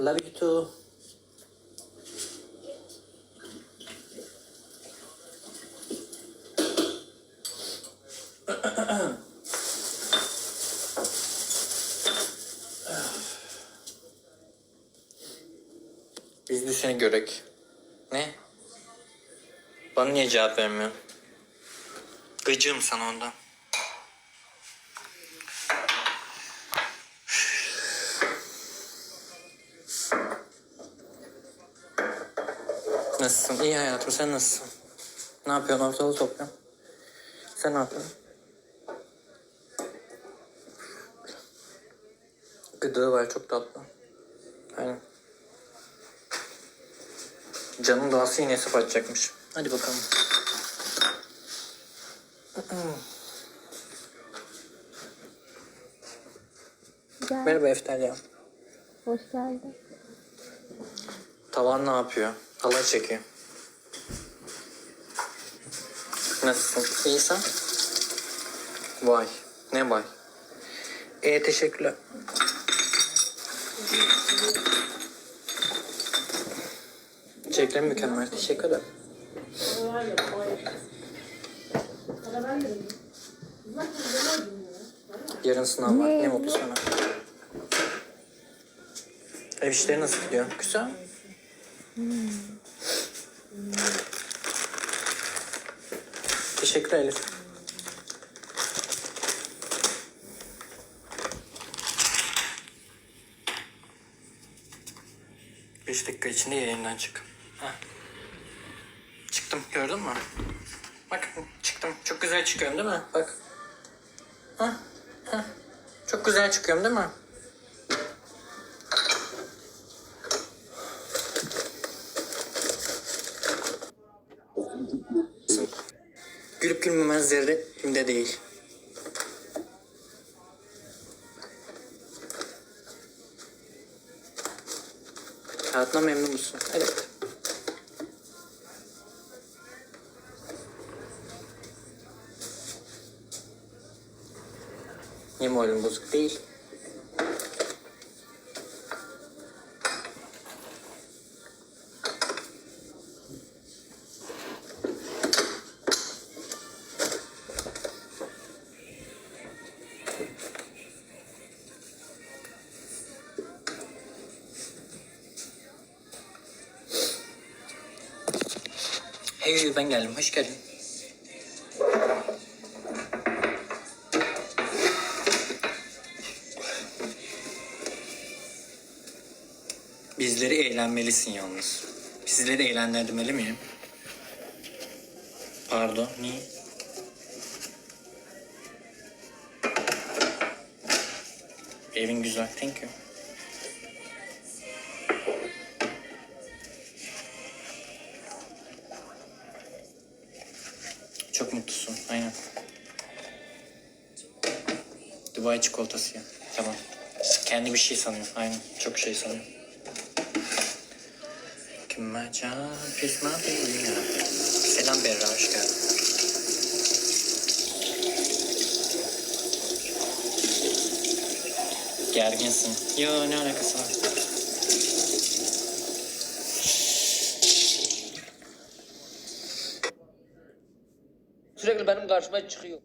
Love you too. Biz de seni görek. Ne? Bana niye cevap vermiyor? Gıcığım sana ondan. Nasılsın? İyi hayatım sen nasılsın? Ne yapıyorsun? Ortalığı topluyorsun. Sen ne yapıyorsun? Gıdığı var çok tatlı. Aynen. Canım doğası yine hesap açacakmış. Hadi bakalım. Gel. Merhaba Eftelya. Hoş geldin. Tavan ne yapıyor? Halay çekiyor. Nasılsın? İyisin? Vay. Ne vay? E teşekkürler. Çiçekler mükemmel. Teşekkür ederim. Yarın sınav var. Ne mutlu sana. Ev işleri nasıl gidiyor? Güzel. Teşekkür Elif. Beş dakika içinde yayından çık. Heh. Çıktım gördün mü? Bak çıktım. Çok güzel çıkıyorum değil mi? Bak. Heh, heh. Çok güzel çıkıyorum değil mi? Gülüp gülmemez zerre kimde değil. Hayatına memnun musun? Evet. Niye moralin bozuk değil? Hey ben geldim. Hoş geldin. Bizleri eğlenmelisin yalnız. Sizleri eğlendirmeli miyim? Pardon, niye? Evin güzel, thank you. Çok mutlusun, aynen. Dubai çikolatası ya, tamam. Kendi bir şey sanıyor, aynen. Çok şey sanıyor. Selam Berra, hoş geldin. Gerginsin. Yo ne alakası var? Sürekli benim karşıma çıkıyor.